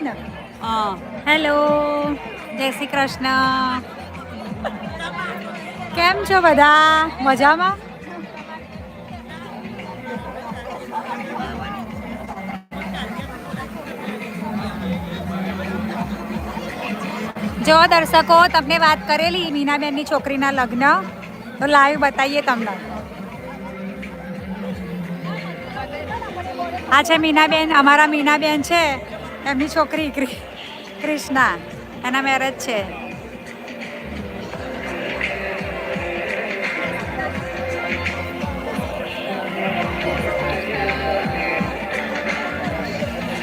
Hello, જય શ્રી કૃષ્ણ. કેમ છો બધા? મજામાં? જો દર્શકો, તમને વાત કરેલી મીનાબેનની છોકરીના લગ્ન, તો લાઈવ બતાવીએ તમને. આ છે મીનાબેન, અમારા મીનાબેન છે. એમની છોકરી ક્રિષ્ના, એના મેરેજ છે.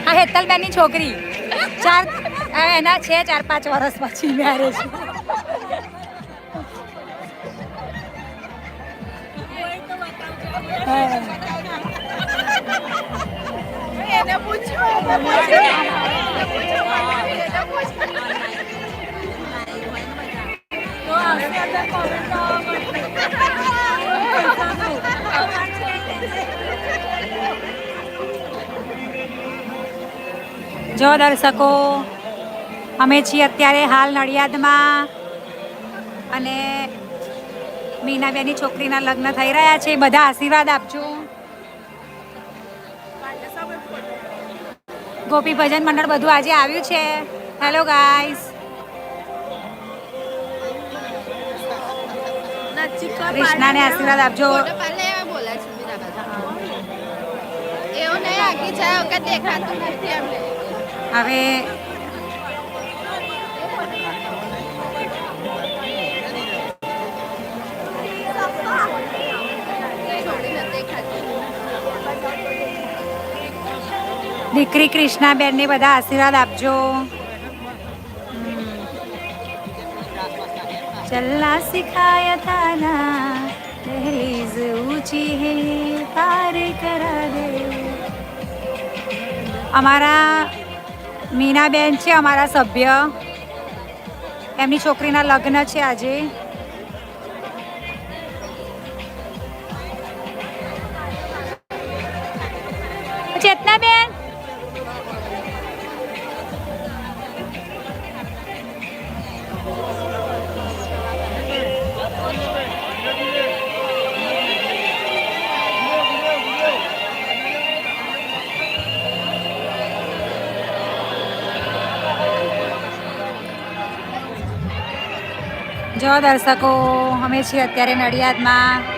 આ હેતલબેનની છોકરી. ચાર, એના છે ચાર પાંચ વર્ષ પછી મેરેજ જો દર્શકો, અમે છીએ અત્યારે હાલ નડિયાદમાં અને મીનાબેની છોકરીના લગ્ન થઈ રહ્યા છે. બધા આશીર્વાદ આપજો. ગોપી ભજન મંડળ બધું આજે આવ્યું છે. હેલો ગાઈસ કૃષ્ણાને આશીર્વાદ આપજો. એવા નહીં આગી જાય વખત દેખાતું નથી અમને હવે દીકરી કૃષ્ણાબેનને બધા આશીર્વાદ આપજો. ચલના સિખાયા તાના દહેલીઝ ઊંચી હે, પાર કરા દે અમારા મીનાબેન છે અમારા સભ્ય. એમની છોકરીના લગ્ન છે આજે. ચેતનાબેન? જો દર્શકો અમે છીએ અત્યારે નડિયાદમાં.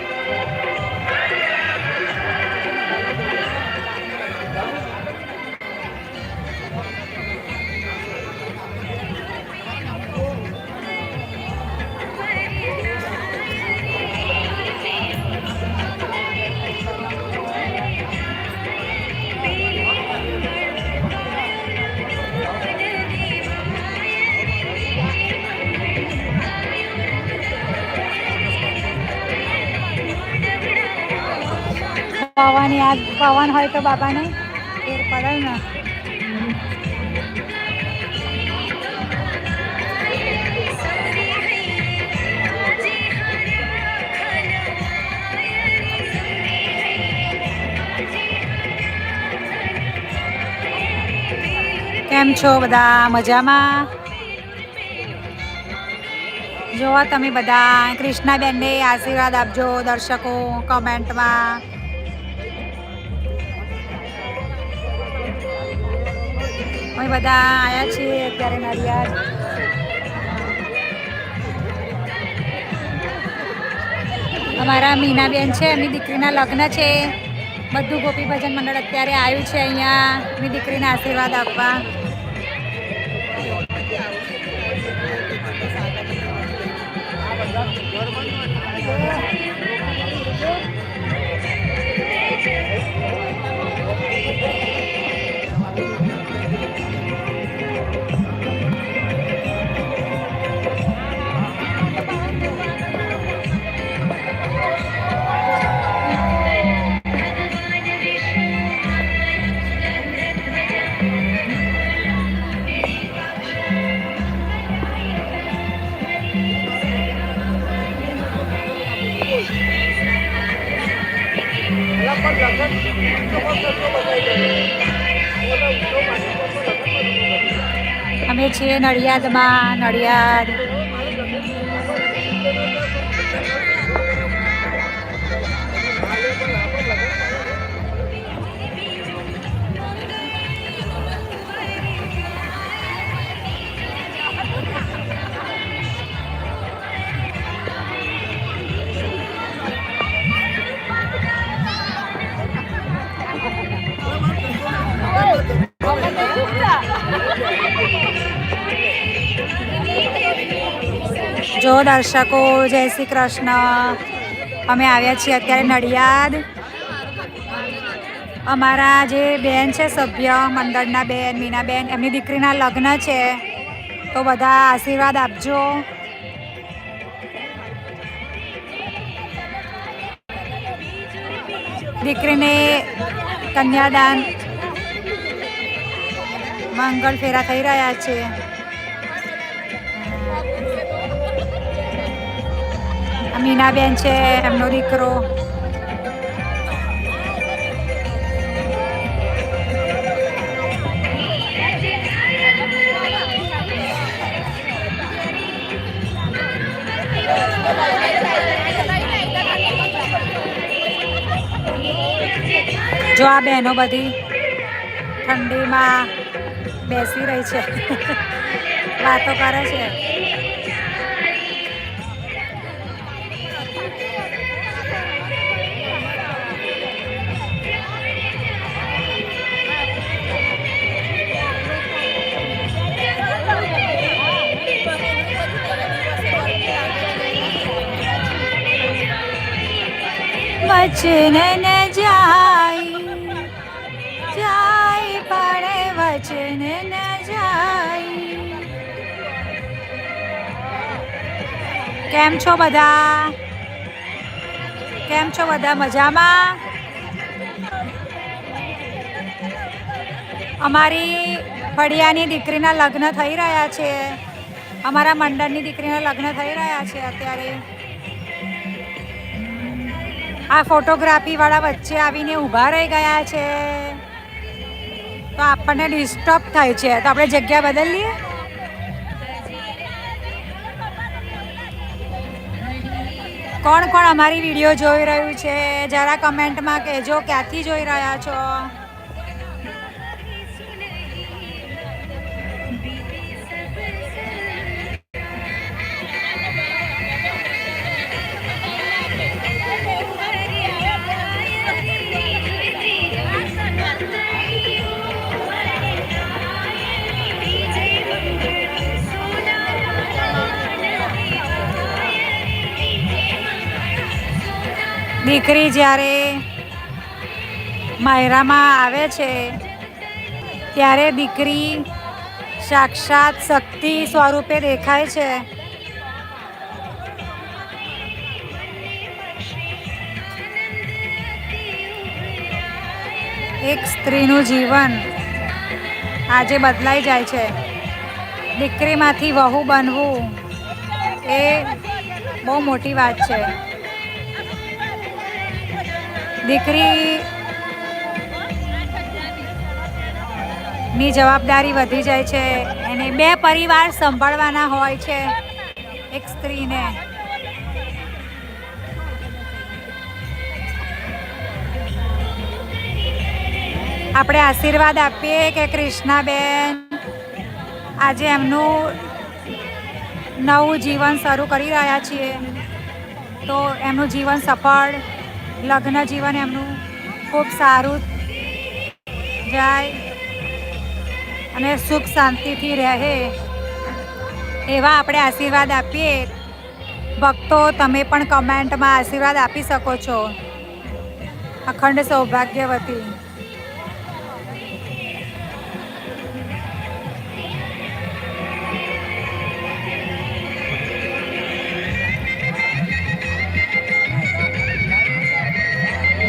પવન યાદ પવન હોય તો બાબાને ફેર પડે ને. કેમ છો બધા? મજામાં? જોવા તમે બધા. કૃષ્ણાબેનને આશીર્વાદ આપજો દર્શકો, કમેન્ટમાં. બધા આવ્યા છીએ અત્યારે નડિયાદ અમારા મીનાબેન છે, એમની દીકરીના લગ્ન છે. બધું ગોપી ભજન મંડળ અત્યારે આવ્યું છે અહીંયા. એમની દીકરીને આશીર્વાદ આપવા. નડિયાદમાં નડિયાદ દર્શકો, જય શ્રી કૃષ્ણ. અમે આવ્યા છીએ અત્યારે નડિયાદ. અમારા જે બેન છે, સભ્ય, મંડળના બેન મીનાબેન એમની દીકરીના લગ્ન છે. તો બધા આશીર્વાદ આપજો. દીકરીને કન્યાદાન, મંગળ ફેરા થઈ રહ્યા છે. મીનાબેન છે, એમનો દીકરો. જો આ બહેનો બધી ઠંડીમાં બેસી રહી છે. વાતો કરે છે. વચન ને જાય જાય પડે વચન ન જાય. કેમ છો બધા? કેમ છો બધા મજામાં? અમારી ફળિયાની દીકરીના લગ્ન થઈ રહ્યા છે. અમારા મંડળની દીકરીના લગ્ન થઈ રહ્યા છે અત્યારે. આ ફોટોગ્રાફી વાળા વચ્ચે આવીને ઊભા રહી ગયા છે. તો આપણને ડિસ્ટર્બ થાય છે. તો આપણે જગ્યા બદલીએ? કોણ કોણ અમારી વીડિયો જોઈ રહ્યું છે? જરા કમેન્ટમાં કહેજો, ક્યાંથી જોઈ રહ્યા છો? દીકરી જ્યારે માયરામાં આવે છે, ત્યારે દીકરી સાક્ષાત શક્તિ સ્વરૂપે દેખાય છે. એક સ્ત્રીનું જીવન આજે બદલાઈ જાય છે. દીકરીમાંથી વહુ બનવું એ બહુ મોટી વાત છે. દીકરી ની જવાબદારી વધી જાય છે. એને બે પરિવાર સંભાળવાના હોય છે. એક સ્ત્રીને. આપણે આશીર્વાદ આપીએ કે કૃષ્ણાબેન આજે એમનું નવું જીવન શરૂ કરી રહ્યા છીએ. તો એમનું જીવન સફળ લગ્ન જીવન એમનું ખૂબ સારું જાય અને સુખ શાંતિથી રહે એવા આપણે આશીર્વાદ આપીએ. ભક્તો, તમે પણ કમેન્ટમાં આશીર્વાદ આપી શકો છો. અખંડ સૌભાગ્યવતી.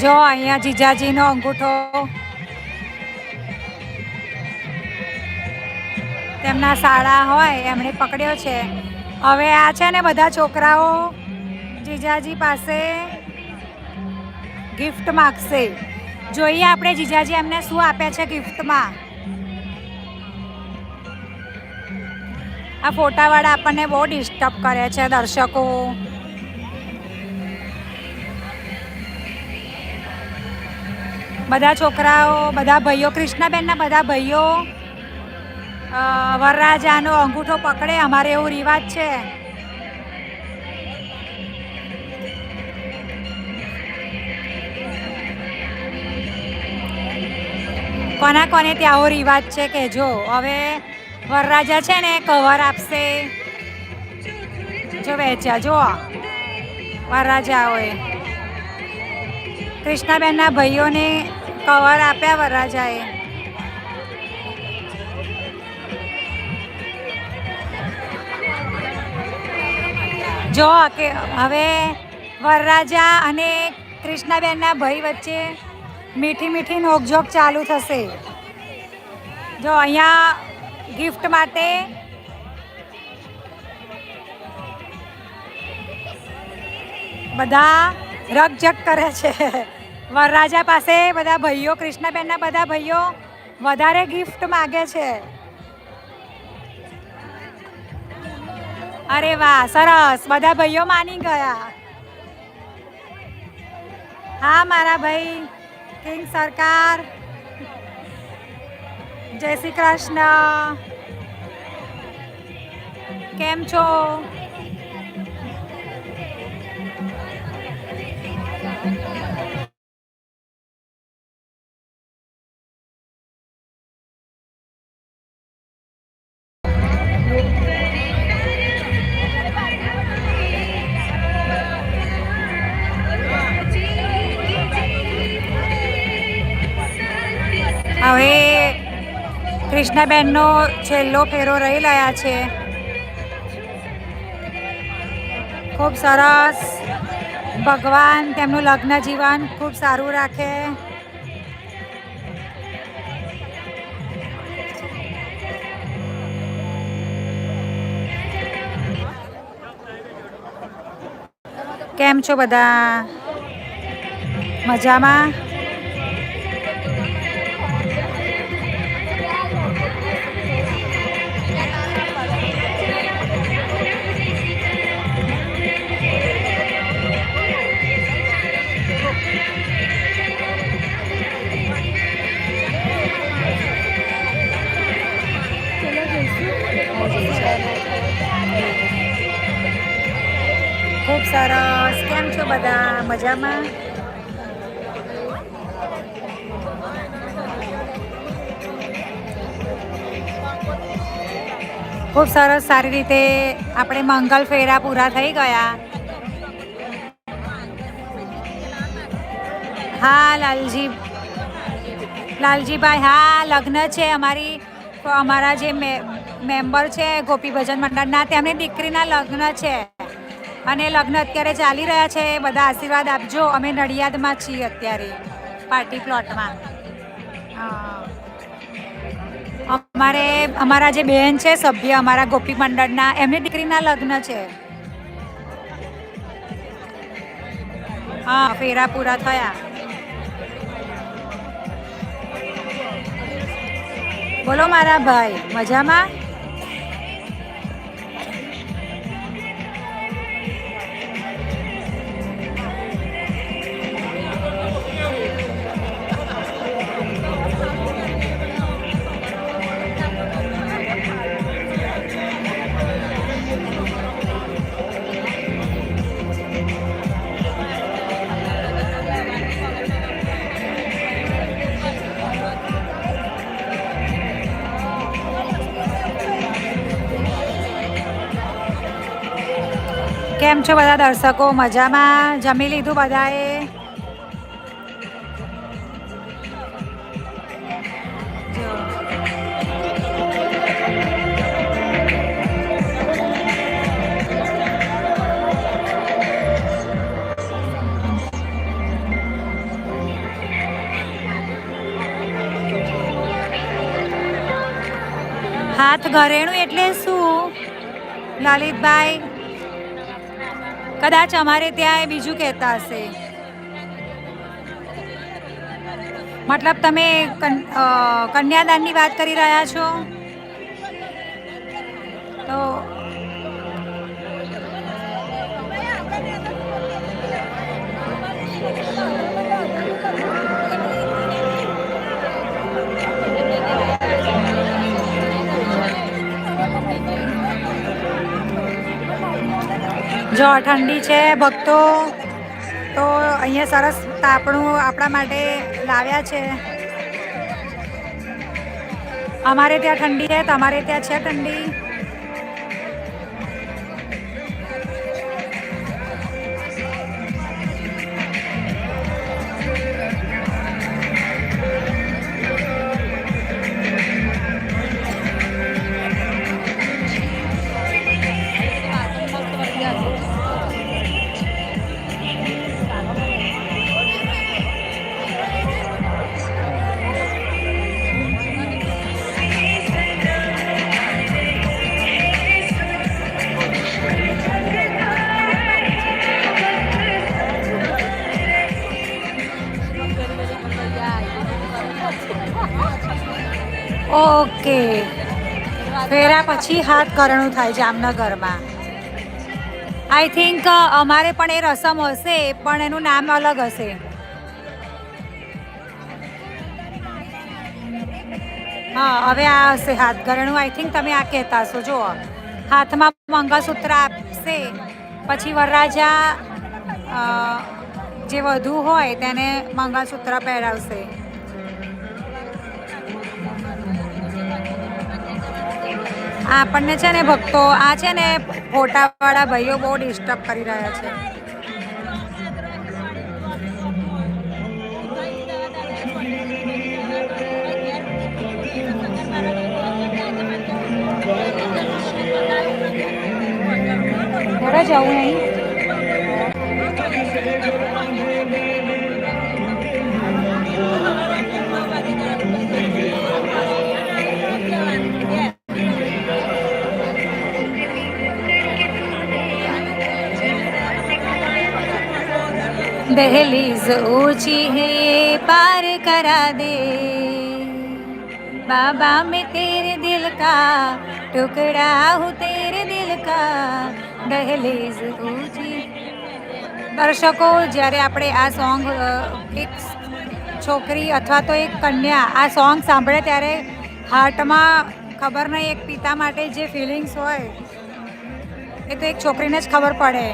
જો અહીંયા જીજાજીનો અંગૂઠો તેમના શાળા હોય, એમણે પકડ્યો છે. હવે આ છે ને બધા છોકરાઓ જીજાજી પાસે ગિફ્ટ માગશે. જોઈએ આપણે જીજાજી એમને શું આપે છે ગિફ્ટમાં આ ફોટાવાળા આપણને બહુ ડિસ્ટર્બ કરે છે દર્શકો. બધા છોકરાઓ, બધા ભાઈઓ, કૃષ્ણાબેનના બધા ભાઈઓ વરરાજાનો અંગૂઠો પકડે, અમારે એવું રિવાજ છે. કોના કોને ત્યાં આવો રિવાજ છે કે જો હવે વરરાજા છે ને કવર આપશે. જો વેચ્યા, જો. વરરાજા હોય. કૃષ્ણાબેનના ભાઈઓને કવર આપ્યા વરરાજાએ. જો કે હવે વરરાજા અને કૃષ્ણાબેનના ભાઈ વચ્ચે મીઠી મીઠી નોકઝોક ચાલુ થશે. જો અહીંયા ગિફ્ટ માટે બધા રકઝક કરે છે. વરરાજા પાસે બધા ભાઈઓ, કૃષ્ણબેનના બધા ભાઈઓ વધારે ગિફ્ટ માગે છે. અરે વાહ, સરસ. બધા ભાઈઓ માની ગયા. હા, મારા ભાઈ, કિંગ સરકાર, જય શ્રી કૃષ્ણ. કેમ છો? કૃષ્ણાબેનનો છેલ્લો ફેરો રહી રહ્યા છે. ખૂબ સરસ. ભગવાન તેમનું લગ્ન જીવન ખૂબ સારું રાખે. કેમ છો બધા? મજામાં? ખૂબ સરસ. કેમ છો બધા? મજામાં? ખૂબ સરસ. સારી રીતે આપણે મંગલ ફેરા પૂરા થઈ ગયા. હા, લાલજી. લાલજીભાઈ, હા, લગ્ન છે અમારી. અમારા જે મેમ્બર છે ગોપી ભજન મંડળના, તેમની દીકરીના લગ્ન છે. અને લગ્ન અત્યારે ચાલી રહ્યા છે. બધા આશીર્વાદ આપજો. અમે નડિયાદમાં છીએ અત્યારે, પાર્ટી પ્લોટમાં. અમારે, અમારા જે બહેન છે, સભ્ય, અમારા ગોપી મંડળના, એમની દીકરીના લગ્ન છે. હા, ફેરા પૂરા થયા. બોલો મારા ભાઈ, મજામાં? કેમ છો બધા દર્શકો? મજામાં? જમી લીધું બધાએ? હાથ ઘરેણું એટલે શું? લલિતભાઈ કદાચ અમારે ત્યાં એ બીજું કહેતા હશે. મતલબ તમે કન- કન્યાદાનની વાત કરી રહ્યા છો? જો ઠંડી છે, ભક્તો, તો અહીંયા સરસ તાપણું આપણા માટે લાવ્યા છે. અમારે ત્યાં ઠંડી છે, તમારે ત્યાં છે ઠંડી? ફેરા પછી હાથ કરણું થાય જામનગરમાં. આઈ થિંક અમારે પણ એ રસમ હશે, પણ એનું નામ અલગ હશે. હા, હવે આ હશે હાથ કરણું. આઈ થિંક તમે આ કહેતા હશો. જુઓ, હાથમાં મંગળસૂત્ર આપશે, પછી વરરાજા જે વધુ હોય તેને મંગળસૂત્ર પહેરાવશે. આપણને છે ને ભક્તો, આ છે ને ફોટાવાળા ભાઈઓ બહુ ડિસ્ટર્બ કરી રહ્યા છે. ઘરે જવું નહીં દહેલીઝ ऊंची હે પાર કરા દે બાબા મેં तेरे दिल का टुकड़ा हूँ, तेरे दिल का દહેલીઝ ઊંચી દર્શકો જ્યારે આપણે આ સોંગ એક છોકરી અથવા તો એક કન્યા આ સોંગ સાંભળે ત્યારે હાર્ટમાં ખબર નહીં, એક પિતા માટે જે ફિલિંગ્સ હોય, એ તો એક છોકરીને જ ખબર પડે.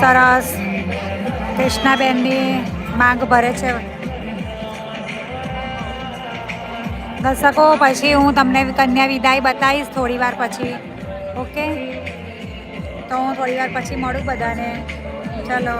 સરસ. કૃષ્ણાબેનની માંગ ભરે છે. દર્શકો, પછી હું તમને કન્યા વિદાય બતાવીશ થોડી વાર પછી. ઓકે? તો હું થોડી વાર પછી મળું બધાને. ચલો.